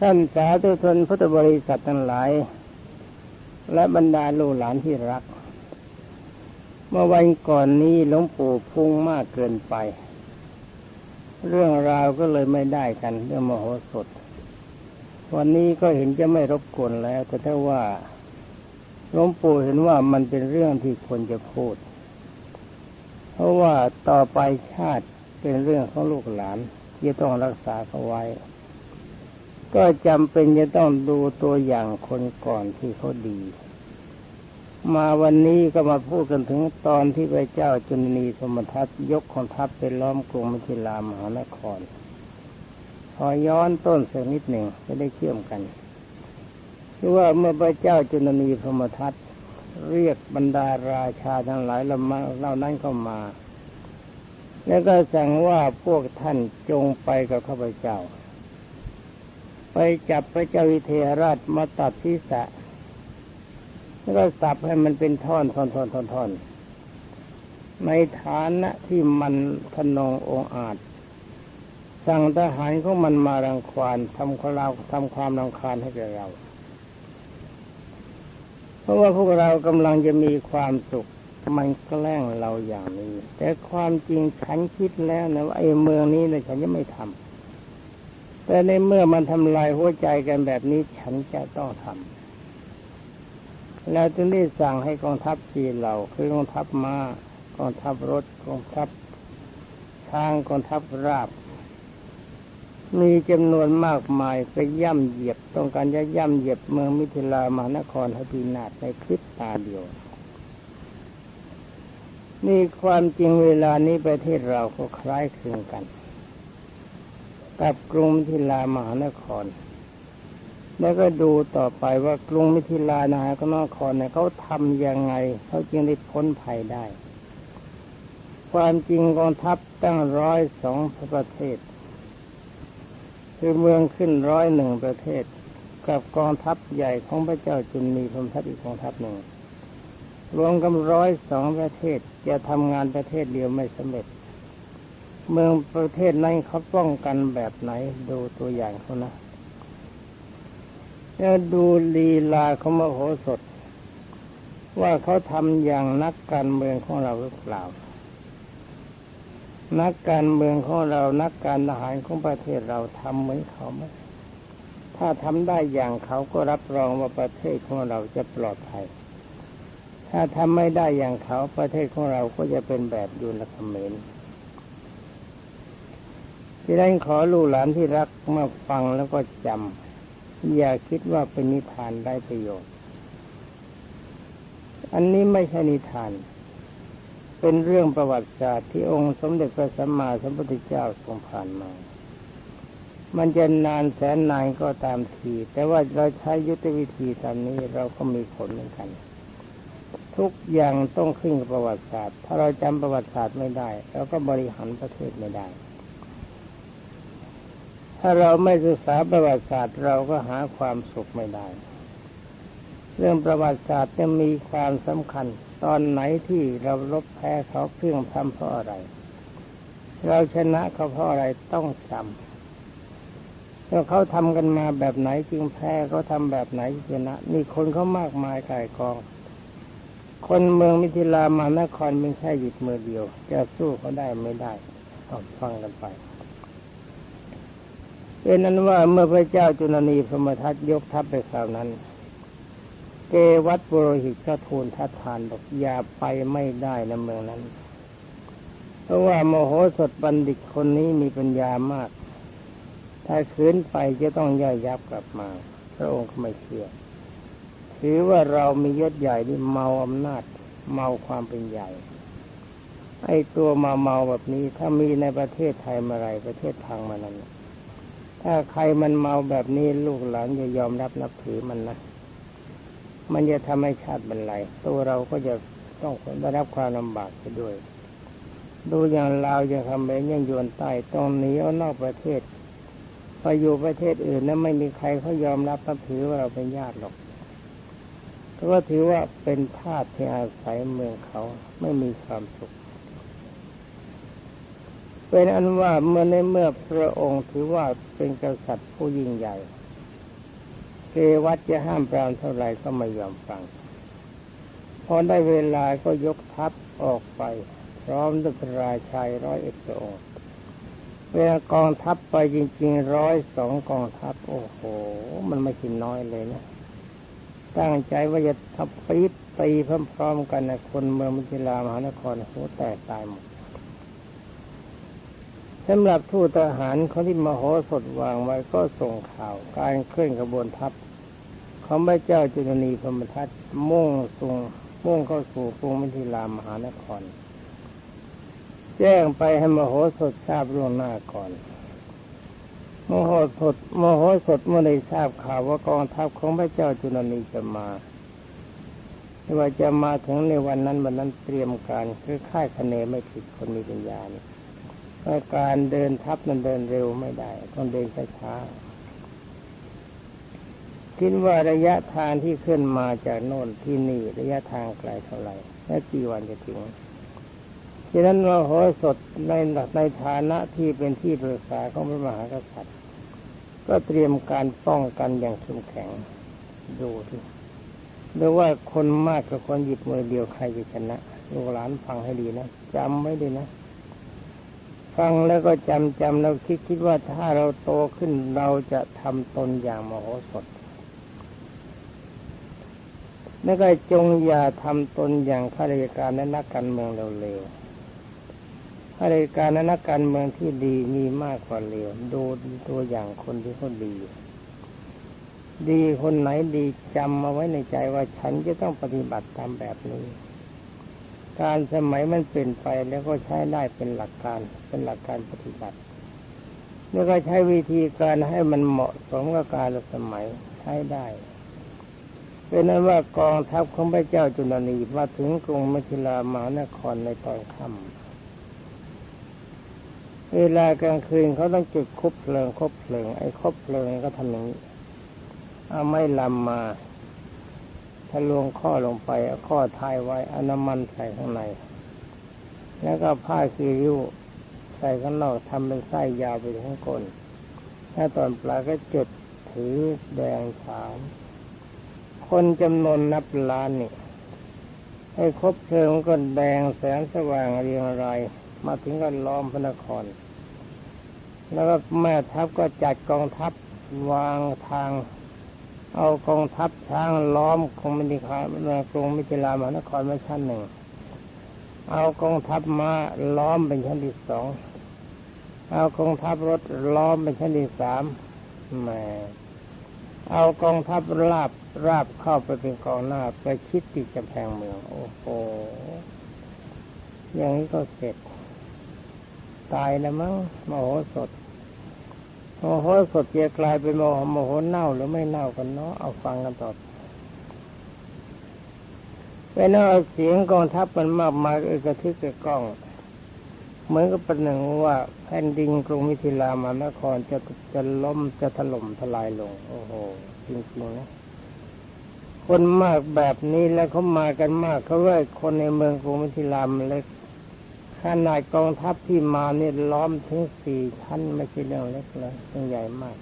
ท่านสาธุชนพุทธบริษัททั้งหลาย และบรรดาลูกหลานที่รัก เมื่อวันก่อนนี้หลวงปู่พุ่งมากเกินไป เรื่องราวก็เลยไม่ได้กันเรื่องมโหสถ วันนี้ก็เห็นจะไม่รบกวนแล้ว แต่ถ้าว่าหลวงปู่เห็นว่ามันเป็นเรื่องที่ควรจะพูด เพราะว่าต่อไปชาติเป็นเรื่องของลูกหลานที่ต้องรักษาเขาไว้ ก็จำเป็นจะต้องดูตัวอย่างคนก่อนที่เขาดี มาวันนี้ก็มาพูดกันถึงตอนที่พระเจ้าจุลนีสมทัตยกของทัพไปล้อมกรุงมิถิลามหานคร พอย้อนต้นสักนิดหนึ่งจะได้เชื่อมกันคือว่าเมื่อพระเจ้าจุลนีพมทัตเรียกบรรดาราชาทั้งหลายเหล่านั้นก็มา แล้วก็สั่งว่าพวกท่านจงไปกับข้าพเจ้า ไปจับพระเจ้าวิเทหราชมาตัดศีรษะแล้วก็สับให้มันเป็นท่อนท่อนท่อนท่อนท่อนในฐานะที่มันทนงองอาจ สั่งทหารของมันมารังควานทำความเราทำความรังคาญให้แก่เรา เพราะว่าพวกเรากำลังจะมีความสุขมันแกล้งเราอย่างนี้ แต่ความจริงฉันคิดแล้วนะว่าไอ้เมืองนี้เนี่ยฉันจะไม่ทำ แต่ในเมื่อมันทำลายหัวใจกันแบบนี้ฉันจะต้องทำแล้วจึงได้สั่งให้กองทัพจีนเหล่าคือกองทัพมา้ากองทัพรถกองทัพช้างกองทัพราบ มีจำนวนมากมายไปย่ำเหยียบต้องการจะย่ำเหยียบเมืองมิถิลามหานครให้พินาศในคลิปตาเดียวนี่ความจริงเวลานี้ประเทศเราก็คล้ายคลึงกัน กับกรุงมิถิลามหานคร แล้วก็ดูต่อไปว่ากรุงมิถิลานานครเนี่ยเขาทำยังไงเขาจึงได้พ้นภัยได้ ความจริงกองทัพตั้งร้อยสองประเทศ คือเมืองขึ้นร้อยหนึ่งประเทศ กับกองทัพใหญ่ของพระเจ้าจุนมีพมทัพอีกกองทัพหนึ่งรวมกันร้อยสองประเทศจะทำงานประเทศเดียวไม่สำเร็จ เมืองประเทศนั้นเขาป้องกันแบบไหนดูตัวอย่างเขานะแล้วดูลีลาเขามโหสถ ว่าเขาทำอย่างนักการเมืองของเราหรือเปล่า นักการเมืองของเรานักการทหารของประเทศเราทำเหมือนเขาไหมถ้าทำได้อย่างเขาก็รับรองว่าประเทศของเราจะปลอดภัย ถ้าทำไม่ได้อย่างเขาประเทศของเราก็จะเป็นแบบยูนคเม ที่นั้นขอลูกหลานที่รักมาฟังแล้วก็จำอย่าคิดว่าเป็นนิทานได้ประโยชน์ อันนี้ไม่ใช่นิทาน เป็นเรื่องประวัติศาสตร์ที่องค์สมเด็จพระสัมมาสัมพุทธเจ้าทรงผ่านมามันจะนานแสนนานก็ตามที แต่ว่าเราใช้ยุทธวิธีตามนี้เราก็มีผลเหมือนกัน ทุกอย่างต้องขึ้นกับประวัติศาสตร์ ถ้าเราจำประวัติศาสตร์ไม่ได้ เราก็บริหารประเทศไม่ได้ ถ้าเราไม่ศึกษาประวัติศาสตร์เราก็หาความสุขไม่ได้ เรื่องประวัติศาสตร์จะมีความสำคัญ ตอนไหนที่เราลบแพ้เขาเครื่องทำเพราะอะไร เราชนะเขาเพราะอะไรต้องจำแล้วเขาทำกันมาแบบไหนจึงแพ้เขาทำแบบไหนชนะมีคนเขามากมายกายกอง คนเมืองมิถิลามานครเป็นแค่หยิบมือเดียว จะสู้เขาได้ไม่ได้ต้องฟังกันไป เป็นนั้นว่าเมื่อพระเจ้าจุลนีพมทัตยกทัพไปคราวนั้น เกวัตบุโรหิตก็ทูลทัดทานบอกอย่าไปไม่ได้ในเมืองนั้น เพราะว่าโมโหสถบัณฑิตคนนี้มีปัญญามาก ถ้าขืนไปจะต้องย่อยยับกลับมา พระองค์ก็ไม่เชื่อถือว่าเรามียศใหญ่ที่เมาอำนาจเมาความเป็นใหญ่ไอ้ตัวมาเมาแบบนี้ ถ้ามีในประเทศไทยมาไรประเทศทางมานั้น ถ้าใครมันเมาแบบนี้ลูกหลานจะยอมรับนับถือมันนะ มันจะทำให้ชาติบรรลัยตัวเราก็จะต้องได้รับความลำบากไปด้วย ดูอย่างลาวอย่างคำเมนยังยวนใต้ต้องหนีออกนอกประเทศไปอยู่ประเทศอื่นนั้นไม่มีใครเขายอมรับนับถือว่าเราเป็นญาติหรอกก็ถือว่าเป็นทาสที่อาศัยเมืองเขาไม่มีความสุข เป็นอันว่าเมื่อในเมื่อพระองค์ถือว่าเป็นกษัตริย์ผู้ยิ่งใหญ่เกวัดจะห้ามปรามเท่าไหร่ก็ไม่ยอมฟัง พอได้เวลาก็ยกทัพออกไป พร้อมด้วยราชายร้อยเอ็ดองค์เวลากองทัพไปจริงๆร้อยสองกองทัพ โอ้โห มันไม่ชินน้อยเลยนะ ตั้งใจว่าจะทับปีตีพร้อมๆกันนะคนเมืองมิถิลามหานครโหแตกตายหมด สำหรับทูตทหารเขาที่มโหสถวางไว้ก็ส่งข่าวการเคลื่อนขบวนทัพของพระเจ้าจุลนีพรมทัตมุ่งส่งมุ่งเข้าสู่กรุงมิถิลามหานคร แจ้งไปให้มโหสถทราบล่วงหน้าก่อนมโหสถมโหสถเมื่อได้ทราบข่าวว่ากองทัพของพระเจ้าจุลนีจะมาว่าจะมาถึงในวันนั้นวันนั้นเตรียมการคือค่ายคะเนไม่ผิดคนมีปัญญาเนี่ย การเดินทับมันเดินเร็วไม่ได้ ต้องเดินช้าๆคิดว่าระยะทางที่ขึ้นมาจากโน่นที่นี่ระยะทางไกลเท่าไหร่และกี่วันจะถึงฉะนั้นเราโหสดในในฐานะที่เป็นที่ปรึกษาของพระมหากษัตริย์ ก็เตรียมการป้องกันอย่างเข้มแข็งดูที่ดูว่าคนมากกับคนหยิบมือเดียวใครจะชนะลูกหลานฟังให้ดีนะจำไม่ดีนะ ฟังแล้วก็จำจำแล้วคิดคิดว่าถ้าเราโตขึ้นเราจะทำตนอย่างมโหสถแล้วก็จงอย่าทำตนอย่างข้าราชการและนักการเมืองเร็วๆข้าราชการและนักการเมืองที่ดีมีมากกว่าเลวดูตัวอย่างคนที่เขาดี ดีคนไหนดีจำมาไว้ในใจว่าฉันจะต้องปฏิบัติตามแบบนี้ การสมัยมันเปลี่ยนไปแล้วก็ใช้ได้เป็นหลักการเป็นหลักการปฏิบัติแล้วก็ใช้วิธีการให้มันเหมาะสมกับการสมัยใช้ได้เป็นนั้นว่ากองทัพของพระเจ้าจุลนีมาถึงกรุงมชิลามานครในตอนค่ำเวลากลางคืนเขาต้องจุดคบเพลิงคบเพลิง ไอ้คบเพลิงก็ทำอย่างนี้เอาไม้ลำมา ทะลวงข้อลงไปเอาข้อท้ายไว้อน้ำมันใส่ข้างใน แล้วก็ผ้าคีริ้วใส่ข้างนอกทำเป็นไส้ยาวไปถึงก้นถ้าตอนปลายก็จุดถือแดงขาวคนจำนวนนับล้านนี่ให้ครบเพลิงก็แดงแสงสว่างเรียงรายมาถึงก็ล้อมพระนคร แล้วก็แม่ทัพก็จัดกองทัพวางทาง เอากองทัพช้างล้อมคงมินิคากรุงมิถิลามหานครไว้ชั้นหนึ่ง เอากองทัพม้าล้อมเป็นชั้นที่สอง เอากองทัพรถล้อมเป็นชั้นที่สามแหมเอากองทัพราบราบเข้าไปเป็นกองหน้าไปคิดติดกำแพงเมือง โอ้โห อย่างนี้ก็เสร็จ ตายแล้วมั้งมโหสถ โมโหสดจะกลายเป็นโมโหโมโหเน่าหรือไม่เน่ากันเนาะเอาฟังกันต่อเป็นเอาเสียงกองทัพมันมากมายเอกทึกกระก้อง เหมือนกับเป็นหนึ่งว่าแผ่นดินกรุงมิถิลามานครจะจะล้มจะถล่มทลายลง โอ้โหจริงๆนะคนมากแบบนี้แล้วเขามากันมากเขาว่าคนในเมืองกรุงมิถิลามเล็ก ขนาดกองทัพที่มาเนี่ยล้อมถึงสี่ชั้นไม่ใช่เรื่องเล็กเลยเรื่องใหญ่มาก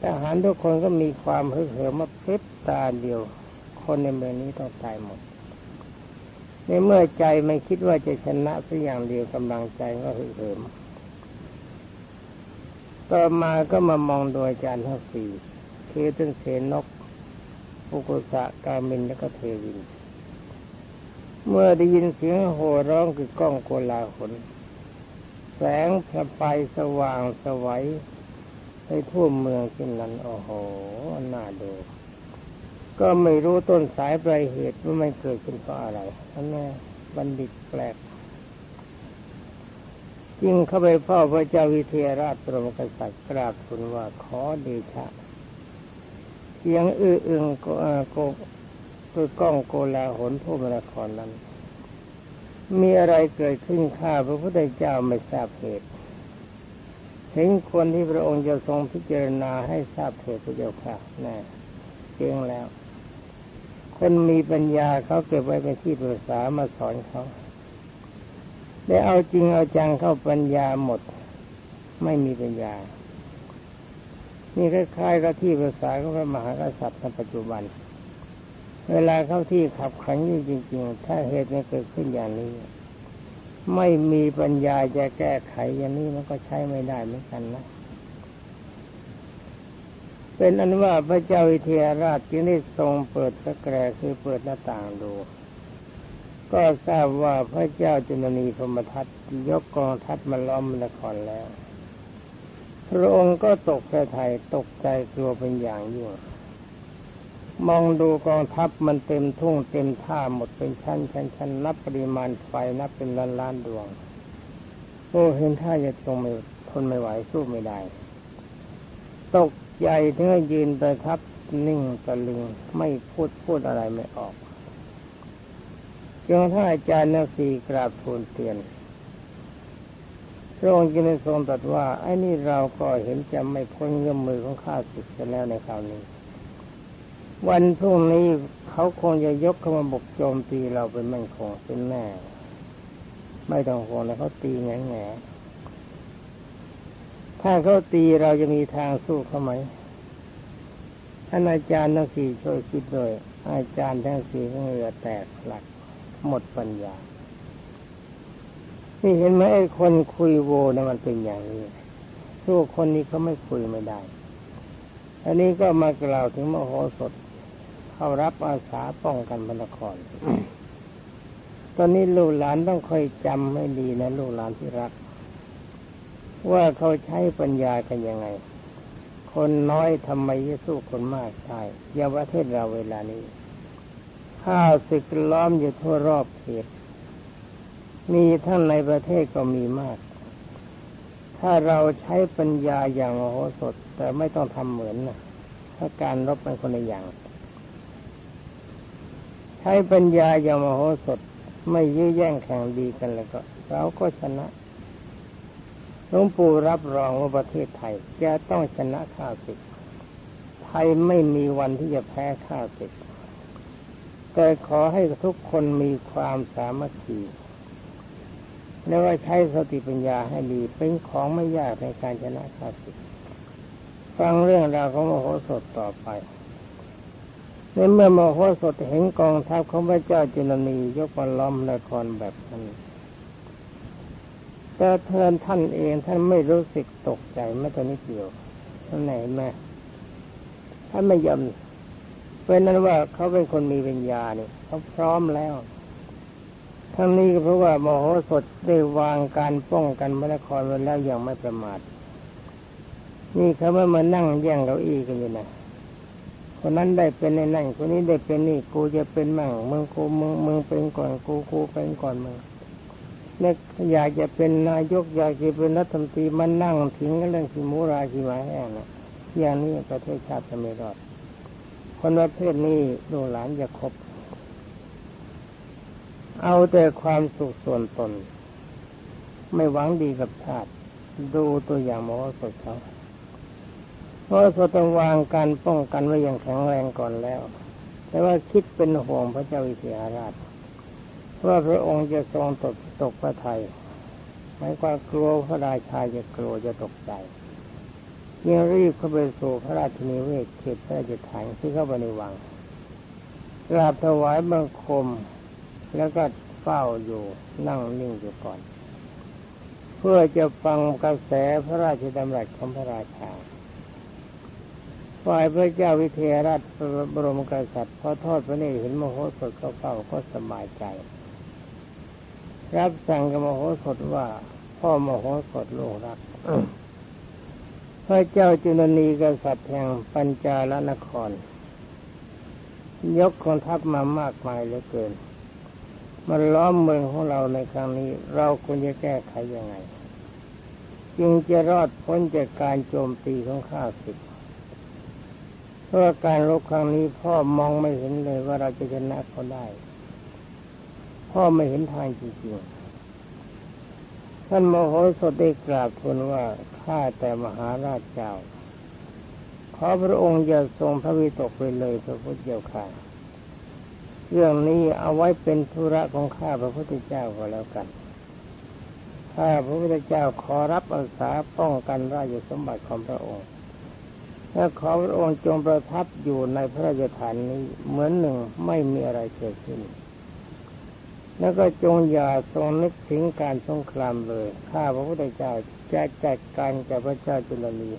ทหารทุกคนก็มีความฮึกเหิมมาเพลิบตาเดียว คนในเมืองนี้ต้องตายหมด ในเมื่อใจไม่คิดว่าจะชนะสักอย่างเดียวกำลังใจก็ฮึกเหิมต่อมาก็มามองโดยอาจารย์ทั้งสี่คือตึงเสนกปุกุสะกามินและก็เทวิน เมื่อได้ยินเสียงโห่ร้องคือกล้องโกลาหลแสงพระไฟสว่างสวัยไปทั่วเมืองเช่นนั้นโอ้โหน่าดู ก็ไม่รู้ต้นสายปลายเหตุว่ามันเกิดขึ้นเพราะอะไรอันนี้บัณฑิตแปลกจึงเข้าไปเฝ้าพระเจ้าวิเทหราชปรมกษัตริย์กราบทูลว่าขอเดชะเสียงอื้ออึงโก คือกล้องโกลาหลผู้มรครนั้น มีอะไรเกิดขึ้นข้าพระพุทธเจ้าไม่ทราบเหตุถึงคนที่พระองค์จะทรงพิจารณาให้ทราบเหตุพระเจ้าค่ะแน่เจียงแล้ว คนมีปัญญาเขาเก็บไว้เป็นที่ปรึกษามาสอนเขาได้เอาจริงเอาจังเข้าปัญญาหมด ไม่มีปัญญา นี่คล้ายๆกับที่ภาษาของพระมหากษัตริย์ในปัจจุบัน เวลาเข้าที่ขับขันอยู่จริง ๆ ถ้าเหตุนี้เกิดขึ้นอย่างนี้ ไม่มีปัญญาจะแก้ไขอย่างนี้มันก็ใช้ไม่ได้เหมือนกันนะ เป็นอันว่าพระเจ้าวิเทหราชจึงได้ทรงเปิดพระแกรคือเปิดหน้าต่างดู ก็ทราบว่าพระเจ้าจุลนีพมทัตยกกองทัพมาล้อมนครแล้ว พระองค์ก็ตกใจไทยตกใจกลัวเป็นอย่างยิ่ง มองดูกองทัพมันเต็มทุ่งเต็มท่าหมดเป็นชั้นชั้นชั้นนับปริมาณไฟนับเป็นล้านล้านดวง โอ้เห็นท่าจะตรงไม่ทนไม่ไหวสู้ไม่ได้ ตกใจถึงยืนประทับนิ่งตะลึงไม่พูดพูดอะไรไม่ออกจนท่านอาจารย์นักสีกราบทูลเตือนพระองค์จึงทรงตรัสว่าไอ้นี่เราก็เห็นจะไม่พ้นเงื้อมมือของข้าศึกกันแล้วในคราวนี้ วันพรุ่งนี้เขาคงจะยกเข้ามาบุกโจมตีเราเป็นมั่นคงเป็นแน่ไม่ต้องห่วงนะเขาตีแง่แง่ถ้าเขาตีเราจะมีทางสู้เขาไหมท่านอาจารย์ทั้งสี่ช่วยคิดโดยอาจารย์ทั้งสี่ก็เหงื่อแตกหลัก หมดปัญญา นี่เห็นไหมไอ้คนคุยโวนะมันเป็นอย่างนี้สู้คนนี้เขาไม่คุยไม่ได้ อันนี้ก็มากล่าวถึงมโหสถ เข้ารับอาสาป้องกันพระนคร ตอนนี้ลูกหลานต้องคอยจำให้ดีนะลูกหลานที่รัก ว่าเขาใช้ปัญญากันยังไง คนน้อยทำไมจะสู้คนมากได้อย่าประเทศเราเวลานี้ข้าศึกล้อมอยู่ทั่วรอบเขต มีทั้งในประเทศก็มีมาก ถ้าเราใช้ปัญญาอย่างโมโหสดแต่ไม่ต้องทำเหมือนนะถ้าการรบเป็นคนละอย่าง ช้ปัญญาอย่างมโหสถ ไม่ยื้อแย่งแข่งดีกันแล้วก็เราก็ชนะหลวงปู่รับรองว่าประเทศไทยจะต้องชนะข้าศึกไทยไม่มีวันที่จะแพ้ข้าศึกแต่ขอให้ทุกคนมีความสามัคคีและว่าใช้สติปัญญาให้ดีเป็นของไม่ยากในการชนะข้าศึกฟังเรื่องราวของมโหสถต่อไป ในเมื่อมโหสถเห็นกองทัพของพระเจ้าจุลนียกมาล้อมนครแบบนั้นแต่เทินท่านเองท่านไม่รู้สึกตกใจแม้แต่นิดเดียวท่านไหนแม่ท่านไม่ยอมเป็นนั้นว่าเขาเป็นคนมีปัญญาเนี่ยเขาพร้อมแล้ว ทั้งนี้ก็เพราะว่ามโหสถได้วางการป้องกันพระนครไว้แล้วอย่างไม่ประมาทนี่เขาไม่มานั่งแย่งเก้าอี้กันอยู่นะ คนนั้นได้เป็นในนั่นคนนี้ได้เป็นนี่กูจะเป็นมั่งมึงกูมึงมึงเป็นก่อนกูกูเป็นก่อนมึงเนี่ยอยากจะเป็นนายกอยากจะเป็นรัฐมนตรีมันนั่งถึงกันเรื่องขีมูราขีมาแห้งนะอย่างนี้ประเทศชาติจะไม่รอด คนประเภทนี้ลูหลานจะคบ เอาแต่ความสุขส่วนตน ไม่หวังดีกับชาติ ดูตัวอย่างมโหสถเขา มโหสถต้องวางการป้องกันไว้อย่างแข็งแรงก่อนแล้ว แต่ว่าคิดเป็นห่วงพระเจ้าวิเทหราชว่าพระองค์จะทรงตกตกพระไทยหมายความกลัวพระราชาจะกลัวจะตกใจยังรีบเข้าไปสู่พระราชนิเวศเขตพระราชฐานที่เข้าไปในวังกราบถวายบังคมแล้วก็เฝ้าอยู่นั่งนิ่งอยู่ก่อน เพื่อจะฟังกระแสพระราชดำรัสของพระราชา ฝ่ายพระเจ้าวิเทหราชบรมกษัตริย์พอทอดพระเนตรเห็นมโหสถเขาเฝ้าก็สบายใจ รับสั่งกับมโหสถว่า พ่อมโหสถลูกรัก พระเจ้าจุลนีกษัตริย์แห่งปัญจาลนคร ยกกองทัพมามากมายเหลือเกินมันล้อมเมืองของเราในครั้งนี้ เราควรจะแก้ไขยังไง จึงจะรอดพ้นจากการโจมตีของข้าศึก เพราะการรบครั้งนี้พ่อมองไม่เห็นเลยว่าเราจะชนะเขาได้ พ่อไม่เห็นทางจริงๆท่านมโหสถได้กราบทูลว่าข้าแต่มหาราชเจ้า ขอพระองค์อย่าทรงพระวิตกไปเลยพระพุทธเจ้าค่ะเรื่องนี้เอาไว้เป็นธุระของข้าพระพุทธเจ้าก็แล้วกัน ข้าพระพุทธเจ้าขอรับอาสาป้องกันราชสมบัติของพระองค์ ถ้าขอพระองค์จงประทับอยู่ในพระราชฐานนี้เหมือนหนึ่งไม่มีอะไรเกิดขึ้น แล้วก็จงอย่าทรงนึกถึงการสงครามเลย ข้าพระพุทธเจ้าจะจัดการกับพระเจ้าจุลนี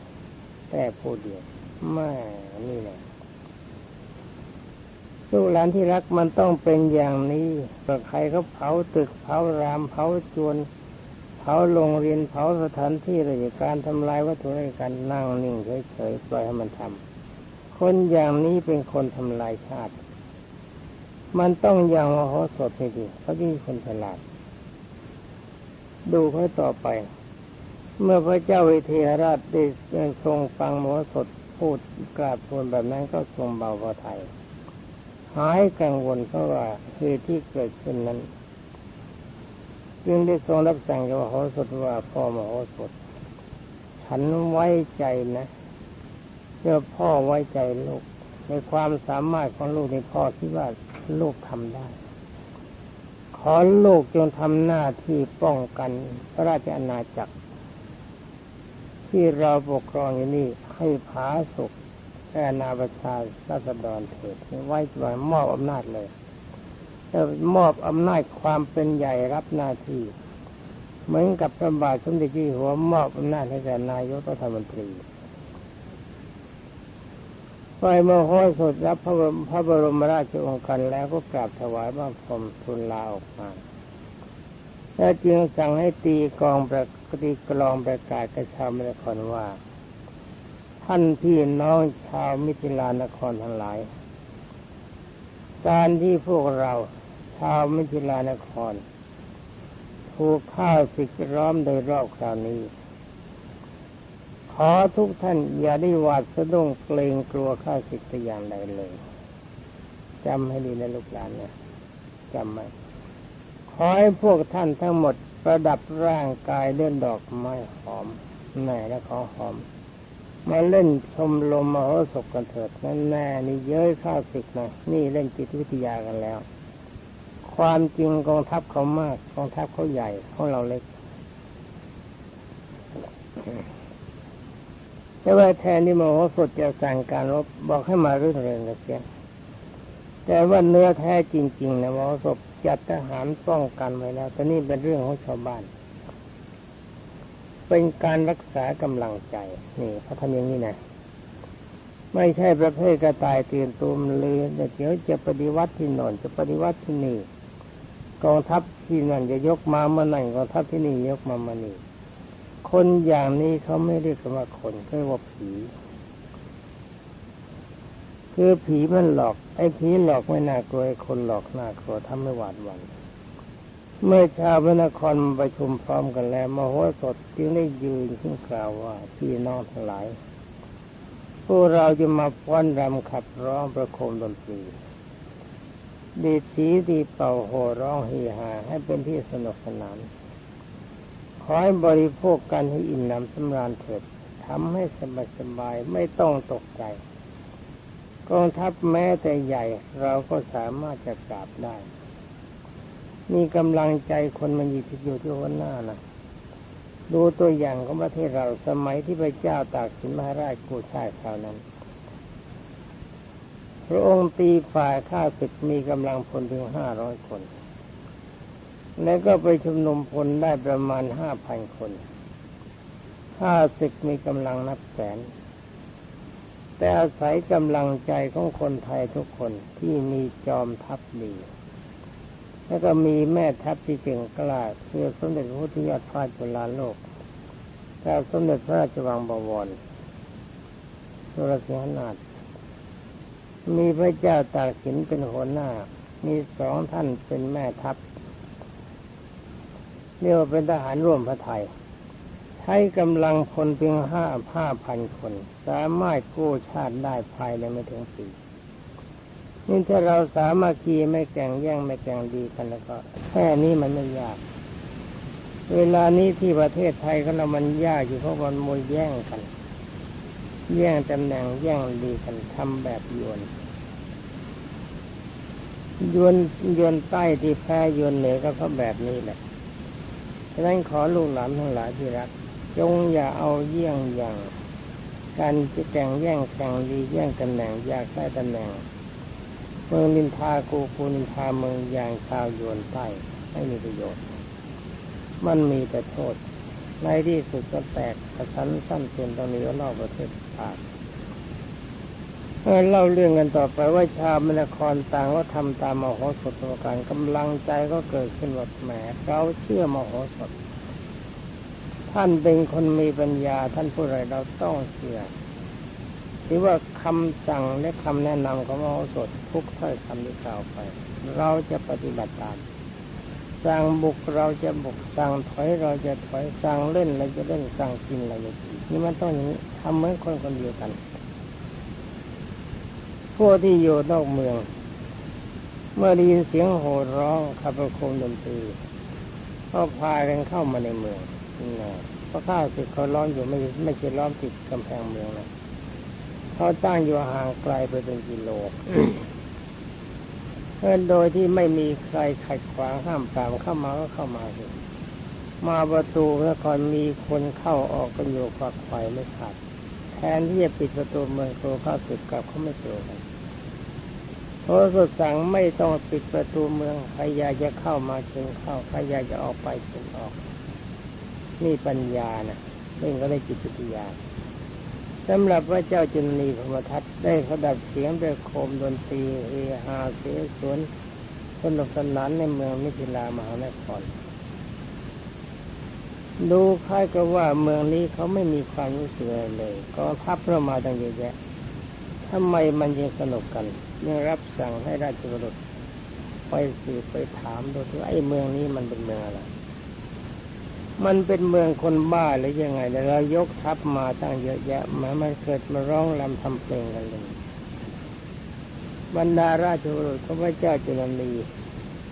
แต่ผู้เดียวไม่นี่แหละลูกหลานที่รักมันต้องเป็นอย่างนี้ถ้าใครเขาเผาตึกเผารามเผาจวน ผาโรงเรียนเผาสถานที่ราชการทำลายวัตถุราชการนั่งนิ่งเฉยๆปล่อยให้มันทำคนอย่างนี้เป็นคนทำลายชาติ มันต้องอย่างมโหสถให้ดีเขาที่คนฉลาด ดูเขาต่อไป เมื่อพระเจ้าวิเทหราชได้ทรงฟังมโหสถพูดกราบทูลแบบนั้นก็ทรงเบาพระทัยหายกังวลเพราะว่าเหตุที่เกิดขึ้นนั้น จึงได้ทรงรับสั่งกับมโหสถว่าพ่อมโหสถฉันไว้ใจนะเจ้าพ่อไว้ใจลูก ในความสามารถของลูกในพ่อคิดว่าลูกทำได้ ขอลูกจงทำหน้าที่ป้องกันพระราชอาณาจักร ที่เราปกครองอยู่นี่ให้ผาสุกแก่นาประชาราษฎรเถิดไว้ไว้มอบอำนาจเลย มอบอำนาจความเป็นใหญ่รับหน้าที่ เหมือนกับพระบาทสมเด็จที่หัวมอบอำนาจให้แก่นายกรัฐมนตรีฝ่ายมโหสถรับพระบรพระบรมราชโองการแล้วก็กราบถวายบังคมทูลลาออกมาแล้วจึงสั่งให้ตีกองประตีกลองประกาศกระชามนครว่า ท่านพี่น้องชาวมิถิลานครทั้งหลาย การที่พวกเราชาวมิถิลานคร ถูกข้าวสิกร้อมโดยรอบคราวนี้ ขอทุกท่านอย่าได้หวาดสะดุ้งเกรงกลัวข้าศึกแต่อย่างใดเลยจำให้ดีนะลูกหลานนะจำไว้ขอให้พวกท่านทั้งหมดประดับร่างกายเลื่อนดอกไม้หอมแน่และขอหอม มาเล่นชมลมมโหสถกันเถิดนั่นแน่นี่เย้ยข้าศึกนะนี่เล่นจิตวิทยากันแล้ว ความจริงกองทัพเขามากกองทัพเขาใหญ่ของเราเล็กแต่ว่าแทนที่มโหสถจะสั่งการรบบอกให้มาเรื่องเริงกันเสียแต่ว่าเนื้อแท้จริง ๆ นะมโหสถจัดทหารป้องกันไว้แล้วแต่นี่เป็นเรื่องของชาวบ้าน เป็นการรักษากำลังใจ นี่เขาทำอย่างนี้นะไม่ใช่ประเภทกระต่ายตื่นตูมเลยเดี๋ยวจะปฏิวัติที่นอนจะปฏิวัติที่นี่กองทัพที่นั่นจะยกมาเมื่อนั่นกองทัพที่นี่ยกมามานี่คนอย่างนี้เขาไม่เรียกว่าคนเรียกว่าผี คือผีมันหลอก ไอ้ผีหลอกไม่น่ากลัวคนหลอกน่ากลัวทำไม่หวาดหวั่น เมื่อชาวพระนครประชุมพร้อมกันแล้วมโหสถจึงได้ยืนขึ้นกล่าวว่าพี่น้องทั้งหลาย พวกเราจะมาฟ้อนรำขับร้องประโคมดนตรีดีสีดีเป่าโห่ร้องเฮฮาให้เป็นที่สนุกสนานขอให้บริโภคกันให้อิ่มน้ำสำราญเถิดทำให้สบายสบายไม่ต้องตกใจกองทัพแม้แต่ใหญ่เราก็สามารถจะกราบได้ มีกำลังใจคนมันอยู่ที่อยู่ที่หัวหน้านะดูตัวอย่างของประเทศเราสมัยที่พระเจ้าตากสินมหาราชกูชาติคราวนั้น พระองค์ตีฝ่ายข้าศึกมีกำลังพลถึงห้าร้อยคน แล้วก็ไปชุมนุมพลได้ประมาณห้าพันคนห้าศึกมีกำลังนับแสน แต่อาศัยกำลังใจของคนไทยทุกคนที่มีจอมทัพดี แล้วก็มีแม่ทัพที่เก่งกล้าเพื่อสมเด็จพระพุทธยอดฟ้าจุฬาโลกแต่สมเด็จพระราชวังบวรสุรสิงหนาถมีพระเจ้าตากสินเป็นหัวหน้า มีสองท่านเป็นแม่ทัพเรียกว่าเป็นทหารร่วมพระไทยใช้กำลังคนเพียงห้าห้าพันคน สามารถกู้ชาติได้ภายในไม่ถึงปี นี่ถ้าเราสามารถกีไม่แข่งแย่งไม่แข่งดีกันแล้วก็แค่นี้มันไม่ยาก เวลานี้ที่ประเทศไทยก็เรามันยากอยู่เพราะมันมวยแย่งกัน แย่งตำแหน่งแย่งดีกันทำแบบยวนยวนยวนใต้ที่แพ้ยวนเหนือก็เพราะแบบนี้แหละฉะนั้นขอลูกหลานทั้งหลายที่รัก จงอย่าเอาเยี่ยงอย่าง การจะแข่งแย่งแข่งดีแย่งตำแหน่งอยากได้ตำแหน่ง เมืองนินทากูกูนินทาเมืองอย่างชาวยวนใต้ไม่มีประโยชน์ มันมีแต่โทษในที่สุดก็แตกกระชั้นสั้นเปลี่ยนตรงนี้ก็นอกประเทศขาดเล่าเรื่องกันต่อไปว่าชาวมนครต่างก็ทำตามมโหสถประการกำลังใจก็เกิดขึ้นว่าแหมเราเชื่อมโหสถ ท่านเป็นคนมีปัญญาท่านผู้ไรเราต้องเชื่อหรือว่า คำสั่งและคำแนะนำของมโหสถทุกถ้อยคำที่กล่าวไป เราจะปฏิบัติตาม สั่งบุกเราจะบุก สั่งถอยเราจะถอย สั่งเล่นเราจะเล่น สั่งกินเราจะกินนี่มันต้องอย่างนี้ทำเหมือนคนคนเดียวกัน พวกที่อยู่นอกเมือง เมื่อได้ยินเสียงโห่ร้องขับประโคมดนตรีก็พากันเข้ามาในเมืองนะเพราะข้าศึกเขาล้อมอยู่ไม่ไม่ใช่ล้อมติดกำแพงเมืองนะ เขาตั้งอยู่ห่างไกลไปเป็นกิโลเพื่อโดยที่ไม่มีใครขัดขวางห้ามปรามเข้ามาก็เข้ามาสิมาประตูแล้วก่อนมีคนเข้าออกกันอยู่ฝักไฟไม่ขาดแทนที่จะปิดประตูเมืองตัวข้าศึกกลับเขาไม่ตัวกันโทรสดสั่งไม่ต้องปิดประตูเมืองใครอยากจะเข้ามาเชิญเข้าใครอยากจะออกไปเชิญออก นี่ปัญญานะเรื่องก็ได้จิตวิทยา สำหรับพระเจ้าจุนีพรมทัตได้เขาดับเสียงด้วยโคมดนตรีเฮฮาเสียสวนสนุกสนานในเมืองมิถิลามหานคร ดูคล้ายกับว่าเมืองนี้เขาไม่มีความรู้สึกเลยก็ทัพเรามาตั้งเยอะแยะทำไมมันยังสนุกกันยังรับสั่งให้ราชบุตรไปสืบไปถามดูที่ไอ้เมืองนี้มันเป็นเมืองอะไร มันเป็นเมืองคนบ้าหรือยังไงแต่เรายกทัพมาตั้งเยอะแยะมามันเกิดมาร้องรำทำเพลงกันเลยบรรดาราชบุตรพระเจ้าจุลนี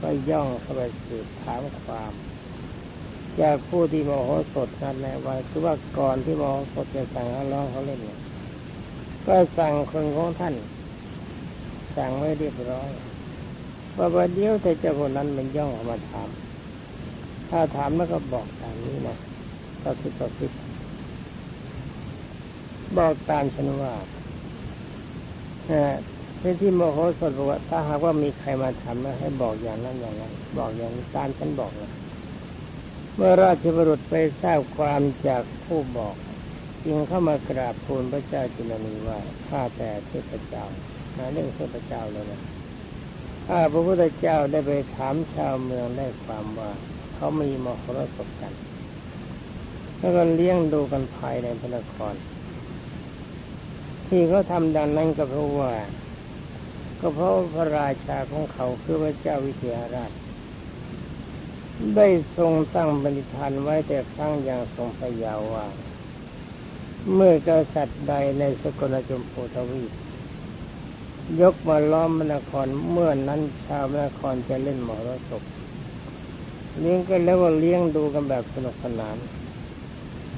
ก็ย่องเข้าไปสืบถามความจากผู้ที่มโหสถนั้นในวันคือว่าก่อนที่มโหสถจะสั่งให้ร้องเขาเล่นเนี่ยก็สั่งคนของท่าน สั่งไว้เรียบร้อยว่าเดี๋ยวแต่เจ้าคนนั้นมันย่องออกมาถาม ถ้าถามแล้วก็บอกตามนี้นะก็คิดก็คิดบอกตามฉันว่าที่ที่โมโหสดบอกว่าถ้าหากว่ามีใครมาถามให้บอกอย่างนั้นอย่างนั้น บอกอย่างนี้ตามฉันบอกนะเมื่อราชบุรุษไปทราบความจากผู้บอกจึงเข้ามากราบทูลพระเจ้าจุลนีว่าข้าแต่เทพเจ้ามาเรื่องเทพเจ้าเลยนะข้าพระพุทธเจ้าได้ไปถามชาวเมืองได้ความว่า เขามีมหรสพกัน แล้วก็เลี้ยงดูกันภายในพระนคร ที่เขาทำดังนั้นก็เพราะว่า ก็เพราะพระราชาของเขาคือพระเจ้าวิเทหราช ได้ทรงตั้งบริธานไว้แต่ครั้งอย่างทรงพยาวว่าเมื่อกษัตริย์ใดในสกลจมโพทวีปยกมาล้อมมนครเมื่อนนั้นชาวมนครจะเล่นหมอรสพ เลี้ยงกันแล้วว่าเลี้ยงดูกันแบบสนุกสนาน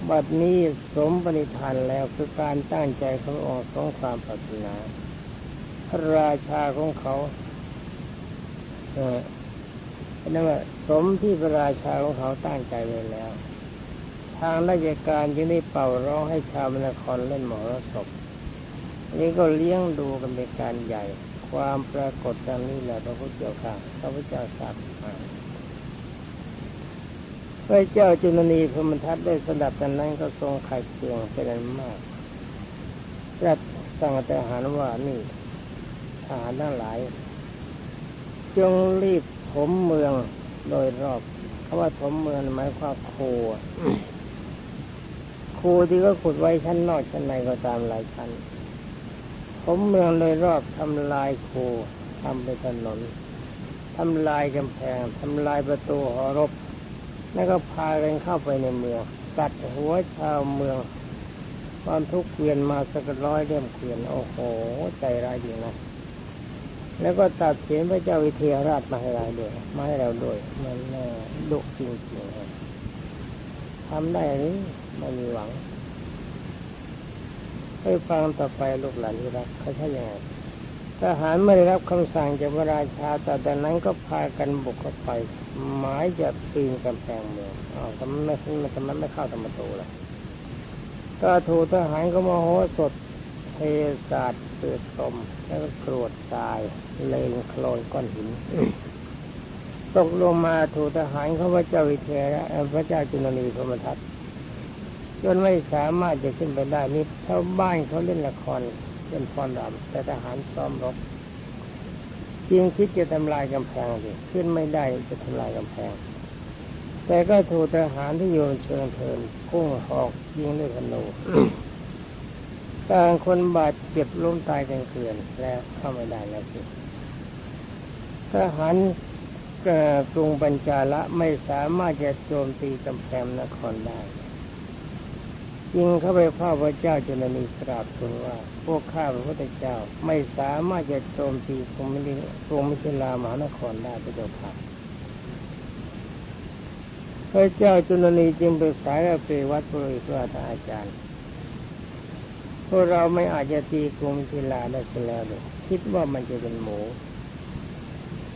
บัดนี้สมปณิธานแล้วคือการตั้งใจขององค์สองความปรารถนาพระราชาของเขาเออนั่นว่าสมที่พระราชาของเขาตั้งใจไว้แล้ว ทางราชการจึงได้เป่าร้องให้ชาวนครเล่นหมอรสพนี่ก็เลี้ยงดูกันเป็นการใหญ่ ความปรากฏดังนี้แหละพระพุทธเจ้าค่ะพระพุทธเจ้าทราบมา พระเจ้าจุลนีพรมทัตได้สดับดังนั้นก็ทรงขัดเคืองเป็นมากจัดสั่งทหารว่านี่ทหารทั้งหลาย จงรีบถมเมืองโดยรอบคำว่าถมเมืองหมายความโคคูที่ก็ขุดไว้ชั้นนอกชั้นในก็ตามหลายชั้นผมเมืองโดยรอบทำลายคูทำเป็นถนนทำลายกำแพงทำลายประตูหอรบ แล้วก็พากันเข้าไปในเมือง ตัดหัวชาวเมือง ความทุกข์เกวียนมาสักร้อยเล่มเกวียนโอ้โห ใจร้ายจริงนะแล้วก็ตัดเสียนพระเจ้าวิเทหราชมาให้เราด้วยมาให้เราด้วย มันแน่ดุจริงๆทำได้หรือไม่มีหวังให้ฟังต่อไปลูกหลานที่รักเขาใช่ยังไง ทหารไม่ได้รับคำสั่งจากพระราชาแต่แต่นั้นก็พากันบุกเข้าไป หมายจะปีนกำแพงเมืองอ๋อทำไมไม่ทำไมไม่เข้าธรรมตูล่ะก็ถูกทหารก็มโหสถเทศาสตร์เกิดตมแล้วก็กรวดตายเลงโคลนก้อนหินตกลงมาถูกทหารเขาพระเจ้าวิเทระพระเจ้าจุลนีพรมทัตจนไม่สามารถจะขึ้นไปได้นี่ชาวบ้านเขาเล่นละคร เล่นฟอนรำแต่ทหารซ้อมรบจริงคิดจะทำลายกำแพงสิขึ้นไม่ได้จะทำลายกำแพง แต่ก็ถูกทหารที่โยนเชิงเทินกุ้งหอกยิงด้วยธนูต่างคนบาดเจ็บล้มตายกันเกลื่อนแล้วเข้าไม่ได้แล้วสิทหารกรุงปัญจาละไม่สามารถจะโจมตีกำแพงนครได้ ยิงเข้าไปพ่อพระเจ้าจุลนีกราบทูลว่า พวกข้าพระพุทธเจ้าไม่สามารถจะโจมตีกรุงมิลิกรุงมิถิลามหานครได้พระเจ้าค่ะพระเจ้าจุลนีจึงปรึกษากับเปวัตปริพระอาจารย์พวกเราไม่อาจจะตีกรุงมิถิลาได้เสียแล้วเลยคิดว่ามันจะเป็นหมู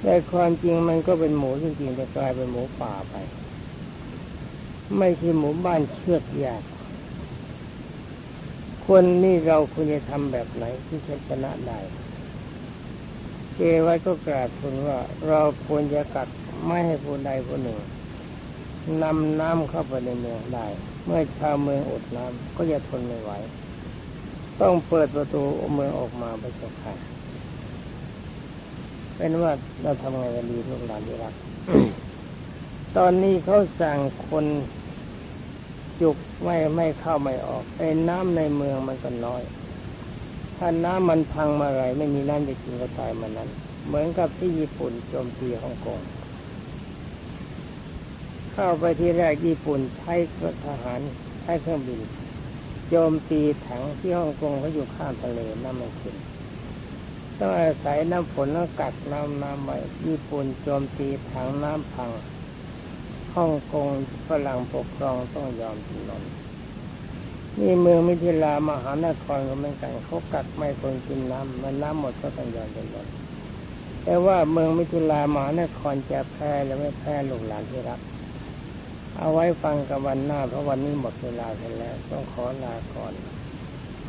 แต่ความจริงมันก็เป็นหมูจริงๆแต่กลายเป็นหมูป่าไป ไม่ใช่หมูบ้านเชือดยาก คนนี่เราควรจะทำแบบไหนที่จะชนะได้เกไว้ก็กราบทูลว่า เราควรจะกัดไม่ให้ผู้ใดผู้หนึ่งนำน้ำเข้าไปในเมืองได้ เมื่อชาวเมืองอดน้ำก็จะทนไม่ไหว ต้องเปิดประตูเมืองออกมาไปสักครั้เป็นว่าเราทำไงกันดีลูกหลานที่รักตอนนี้เขาสั่งคน จุกไม่ไม่เข้าไม่ออกไอ้น้ำในเมืองมันก็น้อย ถ้าน้ำมันพังมาไรไม่มีน้ำจะกินก็ตายมันนั้น เหมือนกับที่ญี่ปุ่นโจมตีฮ่องกงเข้าไปที่แรกญี่ปุ่นใช้ทหารใช้เครื่องบินโจมตีถังที่ฮ่องกงเขาอยู่ข้างทะเลน้ำมันขึ้นต้องอาศัยน้ำฝนแล้วกัดน้ำน้ำไว้ญี่ปุ่นโจมตีถังน้ำพัง ฮ่องกงฝรั่งปกครองต้องยอมจำนนนี่เมืองมิถิลามหานครก็เหมือนกันเขากัดไม่คนกินน้ำมันน้ำหมดก็ต้องยอมจำนนแต่ว่าเมืองมิถิลามหานครจะแพ้หรือไม่แพ้ลูกหลานที่รักเอาไว้ฟังกับวันหน้าเพราะวันนี้หมดเวลาไปแล้ว ต้องขอลาก่อน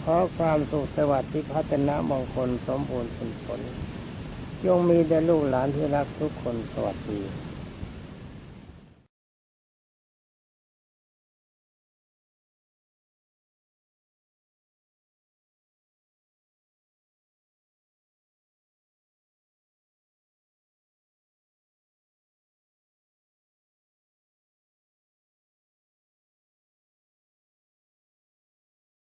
ขอความสุขสวัสดิ์ที่พัฒนามงคลสมบูรณ์ผลผลยงมีแต่ลูกหลานที่รักทุกคนสวัสดี